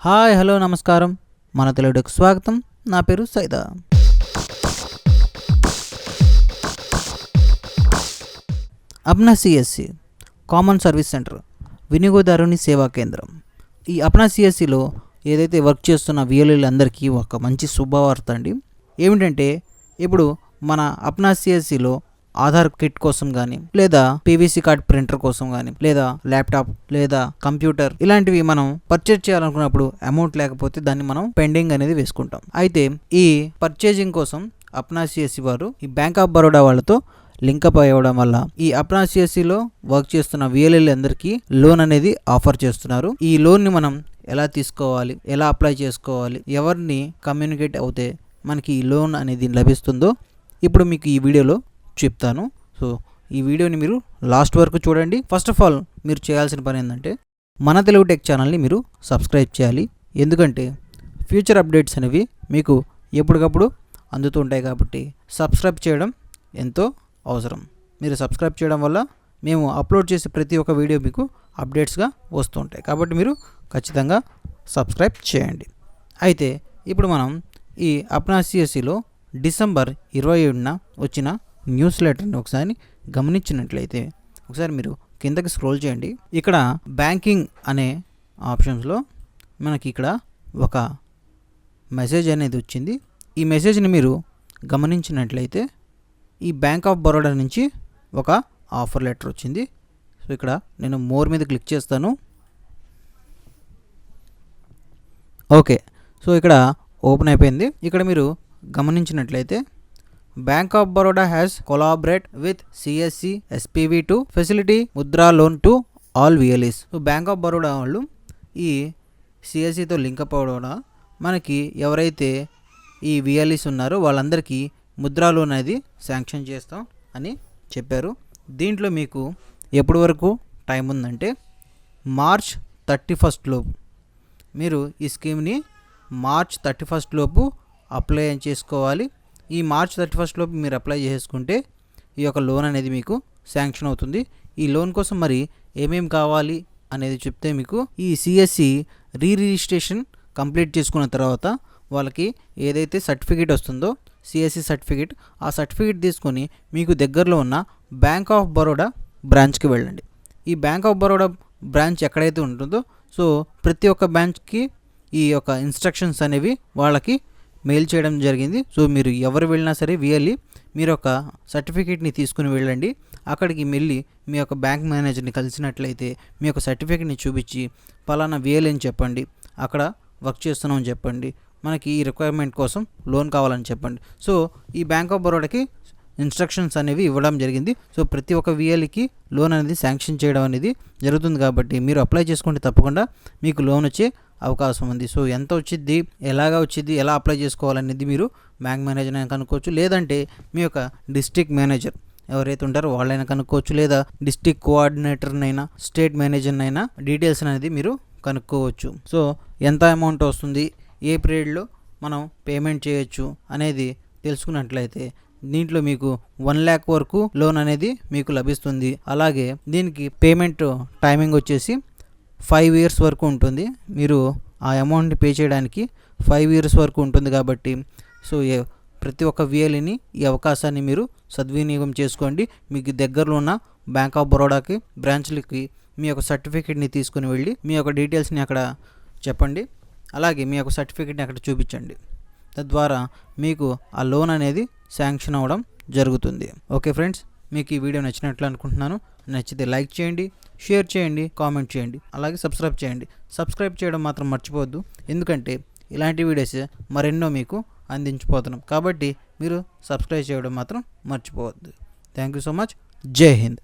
Hi hello నమస్కారం. మన తెలుగుకు స్వాగతం. నా పేరు Saida. Apna CSC common service centre వినియోగదారుని సేవా కేంద్రం. ఈ అప్నా సిఎస్సిలో ఏదైతే వర్క్ చేస్తున్న విఎల్ఏలందరికీ ఒక మంచి శుభవార్త అండి. ఏమిటంటే ఇప్పుడు మన అప్నా సిఎస్సిలో ఆధార్ కిట్ కోసం కానీ లేదా పీవీసీ కార్డ్ ప్రింటర్ కోసం కానీ లేదా ల్యాప్టాప్ లేదా కంప్యూటర్ ఇలాంటివి మనం పర్చేజ్ చేయాలనుకున్నప్పుడు అమౌంట్ లేకపోతే దాన్ని మనం పెండింగ్ అనేది వేసుకుంటాం. అయితే ఈ పర్చేజింగ్ కోసం అప్నా సిఎస్సి వారు ఈ బ్యాంక్ ఆఫ్ బరోడా వాళ్ళతో లింకప్ అవ్వడం వల్ల ఈ అప్నా సిఎస్సిలో వర్క్ చేస్తున్న విఎల్ఎల్ అందరికీ లోన్ అనేది ఆఫర్ చేస్తున్నారు. ఈ లోన్ని మనం ఎలా తీసుకోవాలి ఎలా అప్లై చేసుకోవాలి ఎవరిని కమ్యూనికేట్ అవుతే మనకి ఈ లోన్ అనేది లభిస్తుందో ఇప్పుడు మీకు ఈ వీడియోలో చెప్తాను. సో ఈ వీడియోని మీరు లాస్ట్ వరకు చూడండి. ఫస్ట్ ఆఫ్ ఆల్ మీరు చేయాల్సిన పని ఏంటంటే మన తెలుగు టెక్ ఛానల్ని మీరు సబ్స్క్రైబ్ చేయాలి. ఎందుకంటే ఫ్యూచర్ అప్డేట్స్ అనేవి మీకు ఎప్పటికప్పుడు అందుతూ ఉంటాయి కాబట్టి సబ్స్క్రైబ్ చేయడం ఎంతో అవసరం. మీరు సబ్స్క్రైబ్ చేయడం వల్ల మేము అప్లోడ్ చేసే ప్రతి ఒక్క వీడియో మీకు అప్డేట్స్గా వస్తూ ఉంటాయి. కాబట్టి మీరు ఖచ్చితంగా సబ్స్క్రైబ్ చేయండి. అయితే ఇప్పుడు మనం ఈ అప్నాసిఎస్సిలో డిసెంబర్ ఇరవై ఏడున వచ్చిన న్యూస్ లెటర్ని ఒకసారి గమనించినట్లయితే ఒకసారి మీరు కిందకి స్క్రోల్ చేయండి. ఇక్కడ బ్యాంకింగ్ అనే ఆప్షన్స్లో మనకి ఇక్కడ ఒక మెసేజ్ అనేది వచ్చింది. ఈ మెసేజ్ని మీరు గమనించినట్లయితే ఈ బ్యాంక్ ఆఫ్ బరోడా నుంచి ఒక ఆఫర్ లెటర్ వచ్చింది. సో ఇక్కడ నేను మోర్ మీద క్లిక్ చేస్తాను. ఓకే. సో ఇక్కడ ఓపెన్ అయిపోయింది. ఇక్కడ మీరు గమనించినట్లయితే bank of Baroda has collaborate with CSC SPV to facility Mudra loan to all VLEs bank of Baroda వాళ్ళు ఈ సిఎస్సితో లింక్ అవ్వడం వల్ల మనకి ఎవరైతే ఈ విఎల్ఈస్ ఉన్నారో వాళ్ళందరికీ ముద్రా లోన్ అనేది శాంక్షన్ చేస్తాం అని చెప్పారు. దీంట్లో మీకు ఎప్పటి వరకు టైం ఉందంటే మార్చ్ థర్టీ ఫస్ట్ లోపు మీరు ఈ స్కీమ్ని మార్చ్ థర్టీ ఫస్ట్ లోపు అప్లై చేసుకోవాలి. ఈ మార్చ్ థర్టీ ఫస్ట్ లోపు మీరు అప్లై చేసుకుంటే ఈ యొక్క లోన్ అనేది మీకు శాంక్షన్ అవుతుంది. ఈ లోన్ కోసం మరి ఏమేం కావాలి అనేది చెప్తే మీకు ఈ సిఎస్సి రీ రిజిస్ట్రేషన్ కంప్లీట్ చేసుకున్న తర్వాత వాళ్ళకి ఏదైతే సర్టిఫికేట్ వస్తుందో సిఎస్సి సర్టిఫికేట్ ఆ సర్టిఫికేట్ తీసుకొని మీకు దగ్గరలో ఉన్న బ్యాంక్ ఆఫ్ బరోడా బ్రాంచ్కి వెళ్ళండి. ఈ బ్యాంక్ ఆఫ్ బరోడా బ్రాంచ్ ఎక్కడైతే ఉంటుందో సో ప్రతి ఒక్క బ్రాంచ్కి ఈ యొక్క ఇన్స్ట్రక్షన్స్ అనేవి వాళ్ళకి మెయిల్ చేయడం జరిగింది. సో మీరు ఎవరు వెళ్ళినా సరే వియర్లీ మీరు ఒక సర్టిఫికేట్ని తీసుకుని వెళ్ళండి. అక్కడికి వెళ్ళి మీ యొక్క బ్యాంక్ మేనేజర్ని కలిసినట్లయితే మీ యొక్క సర్టిఫికేట్ని చూపించి పలానా విఎల్ అని చెప్పండి. అక్కడ వర్క్ చేస్తున్నామని చెప్పండి. మనకి ఈ రిక్వైర్మెంట్ కోసం లోన్ కావాలని చెప్పండి. సో ఈ బ్యాంక్ ఆఫ్ బరోడాకి ఇన్స్ట్రక్షన్స్ అనేవి ఇవ్వడం జరిగింది. సో ప్రతి ఒక్క విఎల్కి లోన్ అనేది శాంక్షన్ చేయడం అనేది జరుగుతుంది కాబట్టి మీరు అప్లై చేసుకుంటే తప్పకుండా మీకు లోన్ వచ్చే అవకాశం ఉంది. సో ఎంత వచ్చింది ఎలాగ వచ్చింది ఎలా అప్లై చేసుకోవాలనేది మీరు బ్యాంక్ మేనేజర్ అయినా కనుక్కోవచ్చు. లేదంటే మీ యొక్క డిస్ట్రిక్ట్ మేనేజర్ ఎవరైతే ఉంటారో వాళ్ళైనా కనుక్కోవచ్చు. లేదా డిస్ట్రిక్ట్ కోఆర్డినేటర్నైనా స్టేట్ మేనేజర్నైనా డీటెయిల్స్ అనేది మీరు కనుక్కోవచ్చు. సో ఎంత అమౌంట్ వస్తుంది ఏ పీరియడ్లో మనం పేమెంట్ చేయొచ్చు అనేది తెలుసుకున్నట్లయితే దీంట్లో మీకు వన్ ల్యాక్ వరకు లోన్ అనేది మీకు లభిస్తుంది. అలాగే దీనికి పేమెంట్ టైమింగ్ వచ్చేసి ఫైవ్ ఇయర్స్ వరకు ఉంటుంది. మీరు ఆ అమౌంట్ని పే చేయడానికి ఫైవ్ ఇయర్స్ వరకు ఉంటుంది కాబట్టి సో ప్రతి ఒక్క విఎల్ని ఈ అవకాశాన్ని మీరు సద్వినియోగం చేసుకోండి. మీకు దగ్గరలో ఉన్న బ్యాంక్ ఆఫ్ బరోడాకి బ్రాంచ్లకి మీ యొక్క సర్టిఫికేట్ని తీసుకుని వెళ్ళి మీ యొక్క డీటెయిల్స్ని అక్కడ చెప్పండి. అలాగే మీ యొక్క సర్టిఫికేట్ని అక్కడ చూపించండి. తద్వారా మీకు ఆ లోన్ అనేది శాంక్షన్ అవ్వడం జరుగుతుంది. ఓకే ఫ్రెండ్స్ మీకు ఈ వీడియో నచ్చినట్లు అనుకుంటున్నాను. నచ్చితే లైక్ చేయండి షేర్ చేయండి కామెంట్ చేయండి అలాగే సబ్స్క్రైబ్ చేయండి. సబ్స్క్రైబ్ చేయడం మాత్రం మర్చిపోవద్దు. ఎందుకంటే ఇలాంటి వీడియోస్ మరెన్నో మీకు అందించిపోతున్నాం. కాబట్టి మీరు సబ్స్క్రైబ్ చేయడం మాత్రం మర్చిపోవద్దు. Thank you so much. జై హింద్.